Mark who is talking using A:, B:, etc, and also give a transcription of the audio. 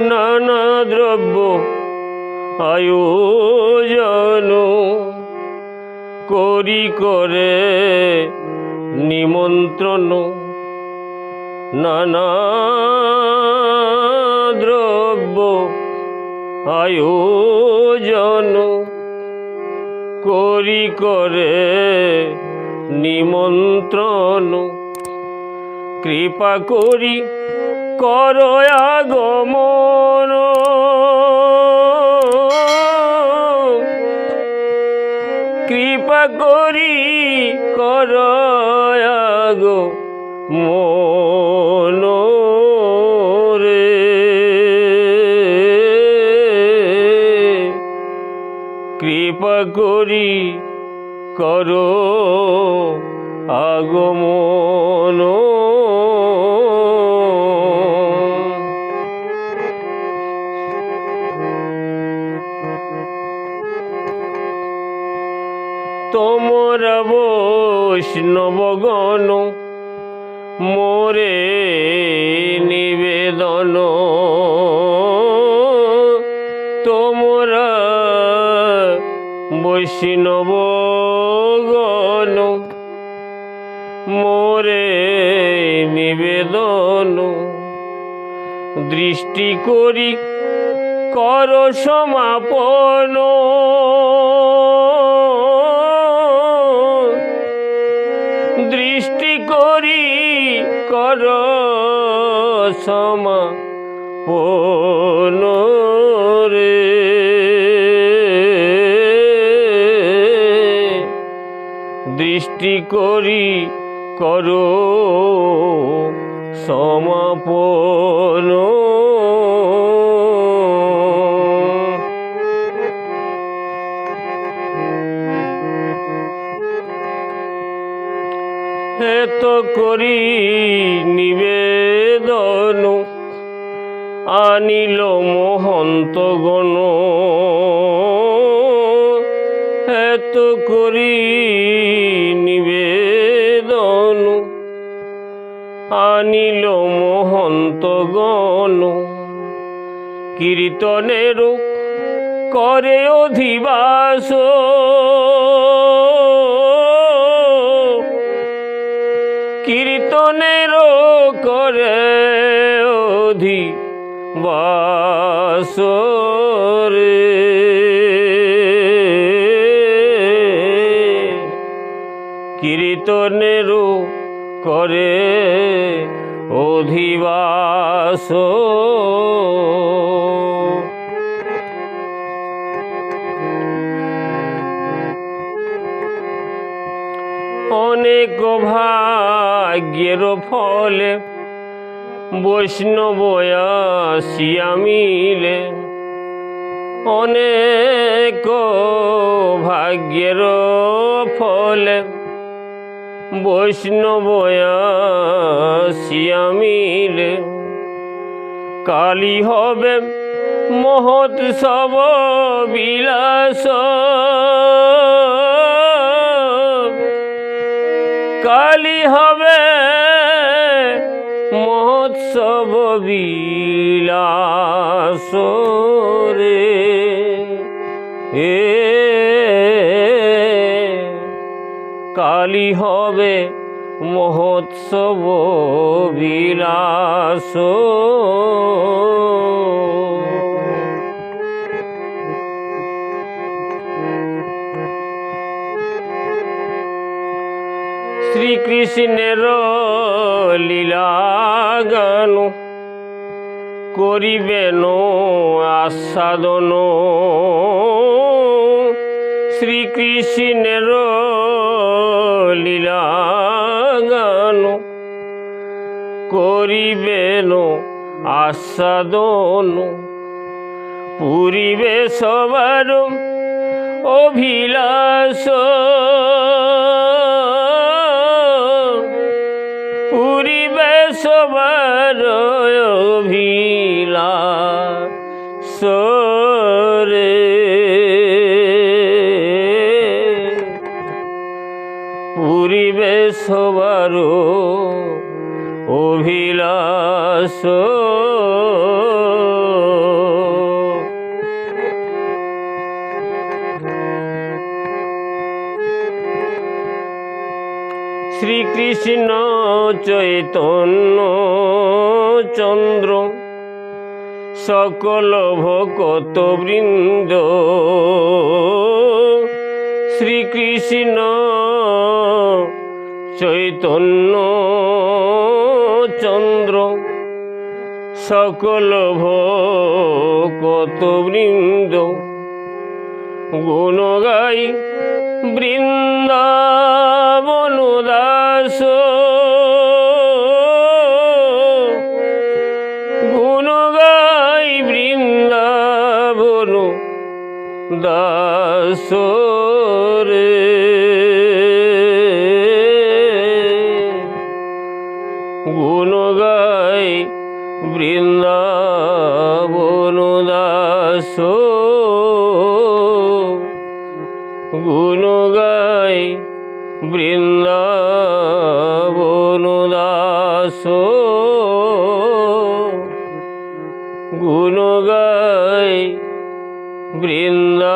A: নানা দ্রব্য আয়োজন করি করে নিমন্ত্রণ নানা দ্রব্য আয়োজন করি করে নিমন্ত্রণ। কৃপা করি কর আগমন। কৃপা করি কর আগো রে। কৃপা করি করো আগমন তোমর বৈষ্ণবগণ মোরে নিবেদন। তোমরা বৈষ্ণবগণ মোরে নিবেদন। দৃষ্টি করি কর সমাপন। সমাপন রে। দৃষ্টি করি করো সমাপন এত করি নিবেদন আনিল মহন্ত গণ। এত করি নিবেদন আনিল মহন্ত গণ। কীর্তনের করে অধিবাস করে অধিবাস রে কীর্তনের করে অধিবাস অনেক ভাগ্যের ফলে বৈষ্ণবয়াসিয়া মিলে অনেক ভাগ্যের ফলে বৈষ্ণবয়াসিয়া মিলে কালী হবে মহোৎসব বিলাস। কালী হবে মহোৎসব বিলাস রে এ কালী হবে মহোৎসব বিলাস শ্রীকৃষ্ণের লীলা গান করিবেন আস্বাদন। শ্রীকৃষ্ণের লীলা গান করিবেন আস্বাদন। পুরিবে সবার অভিলাষ সবার অভিলাষ রে পুরিবে সবার অভিলাষ শ্রীকৃষ্ণ চৈতন্য চন্দ্র সকল ভকত বৃন্দ। শ্রীকৃষ্ণ চৈতন্য চন্দ্র সকল ভকত বৃন্দ। গুণ গাই দাস রে গুণ গাই বৃন্দাবন দাস। গুণ গাই বৃন্দাবন দাস। গুণ বৃন্দাবনুদা